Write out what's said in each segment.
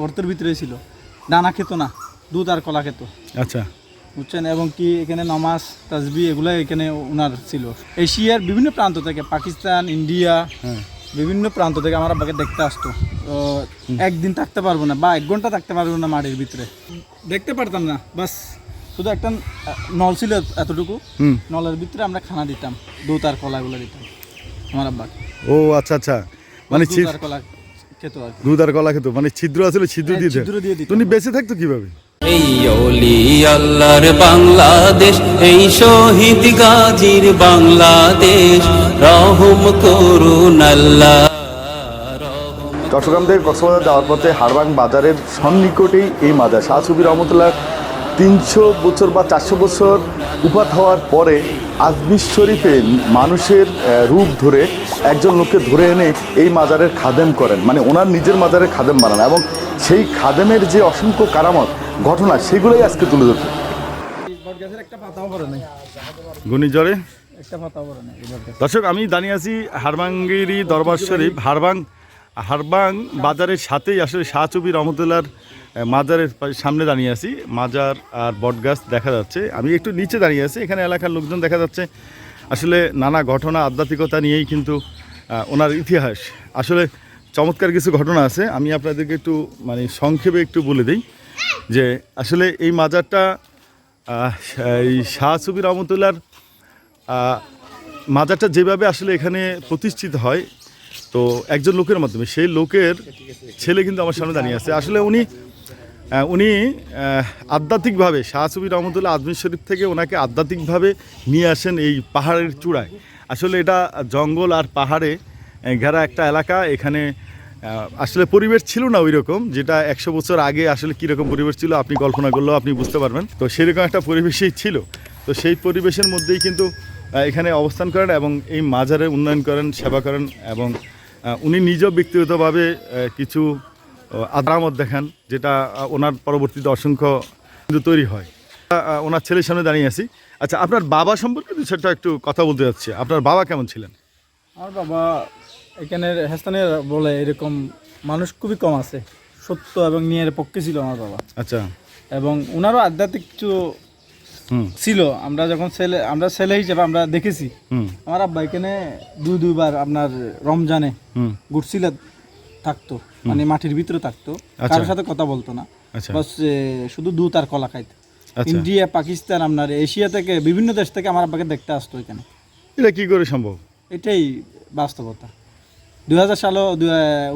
গর্তের ভিতরে ছিল। দানা খেত না দুধ আর কলা খেত। আচ্ছা। বুঝছেন? এবং কি এখানে নামাজ তাজবি এগুলো এখানে ওনার ছিল। এশিয়ার বিভিন্ন প্রান্ত থেকে পাকিস্তান ইন্ডিয়া হ্যাঁ। বিভিন্ন প্রান্ত থেকে আমার আব্বাকে দেখতে আসতো। একদিন থাকতে পারব না বা এক ঘণ্টা থাকতে পারব না মাটির ভিতরে। দেখতে পারতাম না বাস। শুধু একটা নল ছিল এতটুকু। নলের ভিতরে আমরা খানা দিতাম দুধ আর কলাগুলো দিতাম আমার আব্বাকে। ও আচ্ছা আচ্ছা। মানে কলা। খেত আর দুধ আর কলা খেতো। মানে ছিদ্র আছিল ছিদ্র হ্যাঁ, দিয়ে ছিদ্র দিয়ে দিতাম। তুমি বেঁচে থাকতো কীভাবে? এই অলি আল্লাহর বাংলাদেশ এই শহীদ গাজীর বাংলাদেশ রহম করুন আল্লাহ রহম চট্টগ্রাম থেকে কক্সবাজার যাওয়ার পথে হারবাং বাজারের সন্নিকটেই এই মাজার শাহ সুবি রহমতুল্লাহ তিনশো বছর বা চারশো বছর উপাত হওয়ার পরে আজমির শরীফে মানুষের রূপ ধরে একজন লোককে ধরে এনে এই মাজারের খাদেম করেন। মানে ওনার নিজের মাজারের খাদেম বানান এবং সেই খাদেমের যে অসংখ্য কারামত ঘটনা সেগুলোই আজকে তুলে ধরছে এই বট গাছের একটা পাতাও পড়ে নাই ঘূর্ণিঝড়ে? একটা পাতাও পড়ে নাই এই বট গাছে। দর্শক আমি দাঁড়িয়ে আছি হারবাঙ্গিরি দরবার শরীফ হারবাং হারবাং বাজারের সাথেই আসলে শাহচুবি রহমতুল্লার আহ, মাজারের সামনে দাঁড়িয়ে আছি। মাজার আর বটগাছ দেখা যাচ্ছে। আমি একটু নিচে দাঁড়িয়ে আছি। এখানে এলাকার লোকজন দেখা যাচ্ছে। আসলে নানা ঘটনা আধ্যাত্মিকতা নিয়েই কিন্তু ওনার ইতিহাস। আসলে চমৎকার কিছু ঘটনা আছে। আমি আপনাদেরকে একটু মানে সংক্ষেপে একটু বলে দিই যে আসলে এই মাজারটা এই শাহচুবি রহমতুল্লার আহ, মাজারটা যেভাবে আসলে এখানে প্রতিষ্ঠিত হয় তো একজন লোকের মাধ্যমে। সেই লোকের ছেলে কিন্তু আমার সামনে দাঁড়িয়ে আছে। আসলে উনি উনি আধ্যাত্মিকভাবে শাহসুবি রহমতুল্লাহ আজমির শরীফ থেকে ওনাকে আধ্যাত্মিকভাবে নিয়ে আসেন এই পাহাড়ের চূড়ায়। আসলে এটা জঙ্গল আর পাহাড়ে ঘেরা একটা এলাকা। এখানে আসলে পরিবেশ ছিল না ওই রকম যেটা একশো বছর আগে আসলে কীরকম পরিবেশ ছিল আপনি কল্পনা করলেও আপনি বুঝতে পারবেন। তো সেরকম একটা পরিবেশই ছিল। তো সেই পরিবেশের মধ্যেই কিন্তু এখানে অবস্থান করেন এবং এই মাজারে উন্নয়ন করেন, সেবা করেন এবং উনি নিজেও ব্যক্তিগতভাবে কিছু আদামত দেখান যেটা ওনার পরবর্তীতে অসংখ্য কিন্তু তৈরি হয়। ওনার ছেলের সামনে দাঁড়িয়ে আছি। আচ্ছা আপনার বাবা সম্পর্কে চারটা একটু কথা বলতে যাচ্ছি। আপনার বাবা কেমন ছিলেন? আমার বাবা এখানে হেস্তানে বলে এরকম মানুষ খুবই কম আছে। সত্য এবং নিয়ের পক্ষে ছিল আমার বাবা। আচ্ছা। এবং ওনারও আধ্যাত্মিক কিছু ছিল। আমরা যখন ছেলে আমরা ছেলে হিসেবে আমরা দেখেছি। আমার আব্বা এখানে দুই দুইবার আপনার রমজানে হুম। গুড়ছিল থাকতো মানে মাটির ভিতরে থাকতো আচ্ছা। কারোর সাথে কথা বলতো না। আচ্ছা। বাস শুধু দুধ আর কলা খাইতো। আচ্ছা। ইন্ডিয়া পাকিস্তান আপনার এশিয়া থেকে বিভিন্ন দেশ থেকে আমার আব্বাকে দেখতে আসতো এখানে। এটা কি করে সম্ভব? এটাই বাস্তবতা। দুই হাজার সালও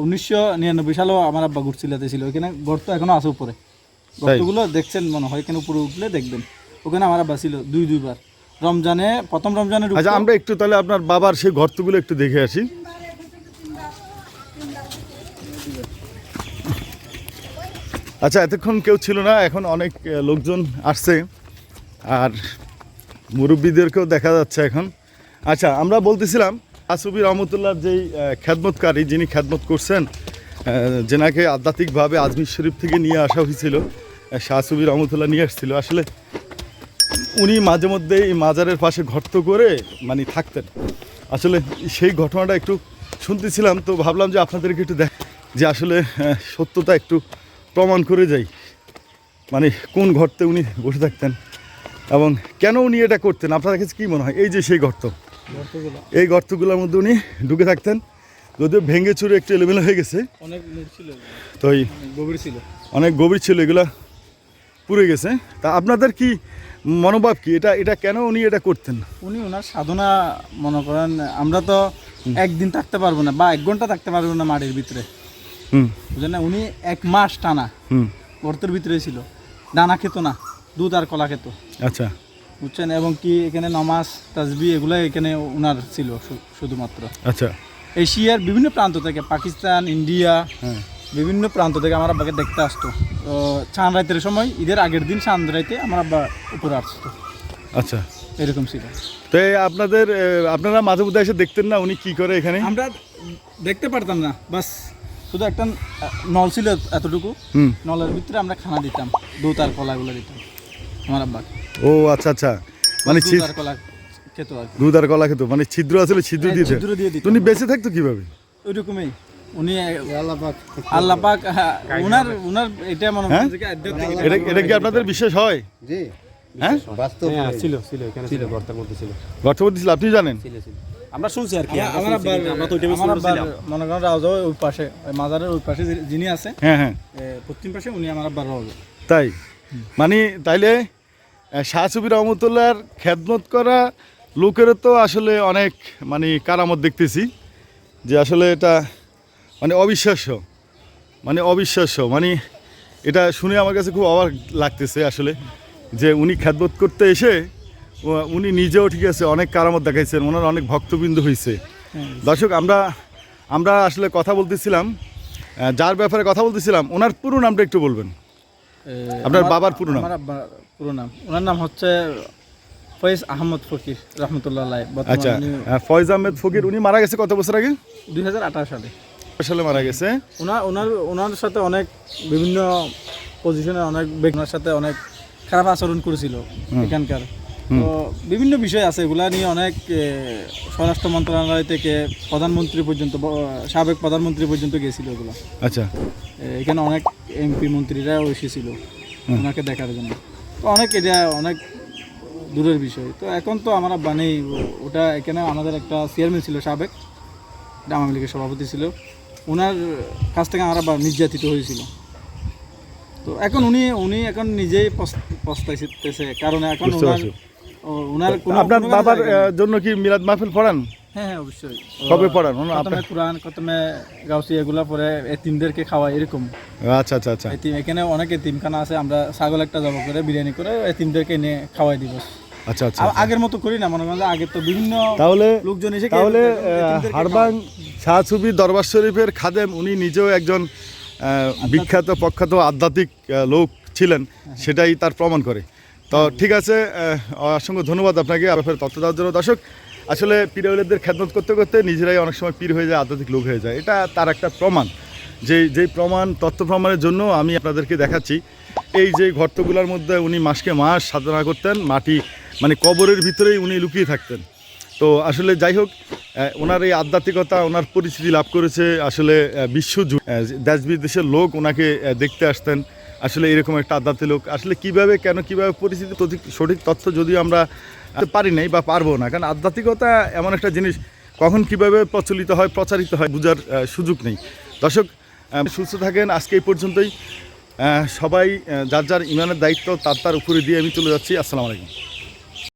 উনিশশো নিরানব্বই সালেও আমার আব্বা ঘুরছিলাতে ছিল। ওইখানে গর্ত এখনও আছে উপরে। গর্তগুলো দেখছেন মনে হয় এখানে উপরে উঠলে দেখবেন। ওখানে আমার আব্বা ছিল দুই দুইবার। রমজানে প্রথম রমজানের আচ্ছা আমরা একটু তাহলে আপনার বাবার সেই গর্তগুলো একটু দেখে আসি। আচ্ছা এতক্ষণ কেউ ছিল না, এখন অনেক লোকজন আসছে, আর মুরব্বীদেরকেও দেখা যাচ্ছে এখন। আচ্ছা আমরা বলতেছিলাম, আসুবি রহমতুল্লাহর যেই খ্যাদমতকারী যিনি খ্যাদমত করছেন যেনাকে আধ্যাত্মিকভাবে আজমির শরীফ থেকে নিয়ে আসা হয়েছিল শাহসুবি রহমতুল্লাহ নিয়ে আসছিল। আসলে উনি মাঝে মধ্যে এই মাজারের পাশে গর্ত করে মানে থাকতেন। আসলে সেই ঘটনাটা একটু শুনতেছিলাম তো ভাবলাম যে আপনাদেরকে একটু দেখ যে আসলে সত্যতা একটু প্রমাণ করে যাই। মানে কোন গর্তে উনি বসে থাকতেন এবং কেন উনি এটা করতেন? আপনার কাছে কী মনে হয়? এই যে সেই গর্ত। এই গর্তগুলোর মধ্যে উনি ঢুকে থাকতেন। যদিও ভেঙে চুরে একটু এলোমেলো হয়ে গেছে। অনেক ছিল। তো গভীর ছিল। অনেক গভীর ছিল এগুলা পুড়ে গেছে। তা আপনাদের কি মনোভাব কি? এটা এটা কেন উনি এটা করতেন? উনি ওনার সাধনা মনে করেন আমরা তো একদিন থাকতে পারব না বা এক ঘণ্টা থাকতে পারব না মাটির ভিতরে। বুঝলেন? না উনি এক মাস টানা গর্তের ভিতরে ছিল। দানা খেত না দুধ আর কলা খেত। আচ্ছা। বুঝছেন? এবং কি এখানে নমাজ তাজবি এগুলো এখানে ওনার ছিল শুধুমাত্র। আচ্ছা। এশিয়ার বিভিন্ন প্রান্ত থেকে পাকিস্তান ইন্ডিয়া হ্যাঁ। বিভিন্ন প্রান্ত থেকে আমার আব্বাকে দেখতে আসতো। তো চাঁদ রাতের সময় ঈদের আগের দিন চাঁদ রাইতে আমার আব্বা উপরে আসতো। আচ্ছা। এরকম ছিল। তো আপনাদের আপনারা মাঝে মধ্যে এসে দেখতেন না উনি কি করে এখানে? আমরা দেখতে পারতাম না। বাস শুধু একটা নল ছিল এতটুকু। হুম। নলের ভিতরে আমরা খানা দিতাম। দুধ আর কলাগুলো দিতাম আমার আব্বা। ও আচ্ছা আচ্ছা। মানে দুধ আর কলা খেত আর। দুধ আর কলা খেতো। মানে ছিদ্র আসলে ছিদ্র হ্যাঁ, দিয়ে ছিদ্র দিয়ে দিতাম। উনি বেঁচে থাকতো কীভাবে? ওইরকমই। উনি আল্লাহ পাক। হ্যাঁ, উনার উনার এটা মনে হ্যাঁ? হচ্ছে এটা এটা কি আপনাদের বিশেষ হয়? জি। হ্যাঁ? বাস্তব। ছিল ছিল এখানে ছিল গর্তের মধ্যে ছিল। গর্তবতী ছিল আপনি জানেন? ছিল ছিল। আমরা শুনছি আর কি আমরা তো মনে করেন রাজা ওই পাশে মাজারের ওই পাশে যিনি আছে হ্যাঁ হ্যাঁ। পশ্চিম পাশে উনি আমার আব্বার রাজা তাই? মানে তাইলে শাহ সুবি রহমতুল্লাহর খেদমত করা লোকের তো আসলে অনেক মানে কারামত দেখতেছি। যে আসলে এটা মানে অবিশ্বাস্য। মানে অবিশ্বাস্য। মানে এটা শুনে আমার কাছে খুব অবাক লাগতেছে আসলে যে উনি খেদমত করতে এসে উনি নিজেও ঠিক আছে অনেক কারামত দেখাইছেন ওনার অনেক ভক্তবৃন্দ হয়েছে দর্শক আমরা আমরা আসলে কথা বলতেছিলাম যার ব্যাপারে কথা বলতেছিলাম ওনার পুরো নামটা একটু বলবেন। আপনার বাবার পুরো নাম? পুরো নাম। ওনার নাম হচ্ছে ফয়েজ আহমদ ফকির রহমতুল্লাহ আচ্ছা ফয়েজ আহমেদ ফকির উনি মারা গেছে কত বছর আগে? দুই হাজার আঠারো সালে। সালে মারা গেছে। ওনার ওনার ওনার সাথে অনেক বিভিন্ন পজিশনে অনেক ব্যক্তি- ওনার সাথে অনেক খারাপ আচরণ করেছিল এখানকার। তো বিভিন্ন বিষয় আছে এগুলা নিয়ে অনেক স্বরাষ্ট্র মন্ত্রণালয় থেকে প্রধানমন্ত্রী পর্যন্ত সাবেক প্রধানমন্ত্রী পর্যন্ত গেছিল এগুলো। আচ্ছা। এখানে অনেক এমপি মন্ত্রীরাও এসেছিল ওনাকে দেখার জন্য। তো অনেক এটা অনেক দূরের বিষয়। তো এখন তো আমরা বানেই ওটা এখানে আমাদের একটা চেয়ারম্যান ছিল সাবেক এটা আওয়ামী লীগের সভাপতি ছিল। ওনার কাছ থেকে আমরা নির্যাতিত হয়েছিল তো এখন উনি উনি এখন নিজেই পস- পস্তাইতেছে কারণ এখন ওনার ওনার আপনার বাবার জন্য কি মিলাদ মাহফিল পড়ান? হ্যাঁ হ্যাঁ অবশ্যই। কবে পড়ান? ওনার কোরআন প্রথমে গাউসি এগুলা পরে এতিমদেরকে খাওয়াই এরকম। আচ্ছা আচ্ছা আচ্ছা। এতিম এখানে অনেক এতিমখানা আছে আমরা ছাগল একটা জব করে বিরিয়ানি করে এতিমদেরকে এনে খাওয়াই দিব। আচ্ছা আচ্ছা আগের মতো করি না মনে করেন আগে তো বিভিন্ন তাহলে লোকজন এসে তাহলে হারবাং শাহ সুবি দরবার শরীফের খাদেম, উনি নিজেও একজন বিখ্যাত, প্রখ্যাত আধ্যাত্মিক লোক ছিলেন, সেটাই তার প্রমাণ করে। তো ঠিক আছে অসংখ্য ধন্যবাদ আপনাকে আপনার তথ্য দেওয়ার জন্য। দর্শক, আসলে পীরওয়ালিদের খেদমত করতে করতে নিজেরাই অনেক সময় পীর হয়ে যায়, আধ্যাত্মিক লোক হয়ে যায়। এটা তার একটা প্রমাণ। যে যেই প্রমাণ, তথ্য প্রমাণের জন্য আমি আপনাদেরকে দেখাচ্ছি। এই যে গর্তগুলোর মধ্যে উনি মাসকে মাস সাধনা করতেন, মাটি মানে কবরের ভিতরেই উনি লুকিয়ে থাকতেন। তো আসলে যাই হোক ওনার এই আধ্যাত্মিকতা, ওনার পরিচিতি লাভ করেছে আসলে বিশ্ব দেশ বিদেশের লোক ওনাকে দেখতে আসতেন। আসলে এরকম একটা আধ্যাত্মিক লোক। আসলে কীভাবে, কেন কীভাবে পরিচিতি, সঠিক তথ্য যদিও আমরা পারি নাই বা পারব না, কারণ আধ্যাত্মিকতা এমন একটা জিনিস, কখন কীভাবে প্রচলিত হয়, প্রচারিত হয়, বোঝার সুযোগ নেই। দর্শক সুস্থ থাকেন, আজকে এই পর্যন্তই। সবাই যার যার ইমানের দায়িত্ব, তার তার উপরে দিয়ে আমি চলে যাচ্ছি। আসসালামু আলাইকুম।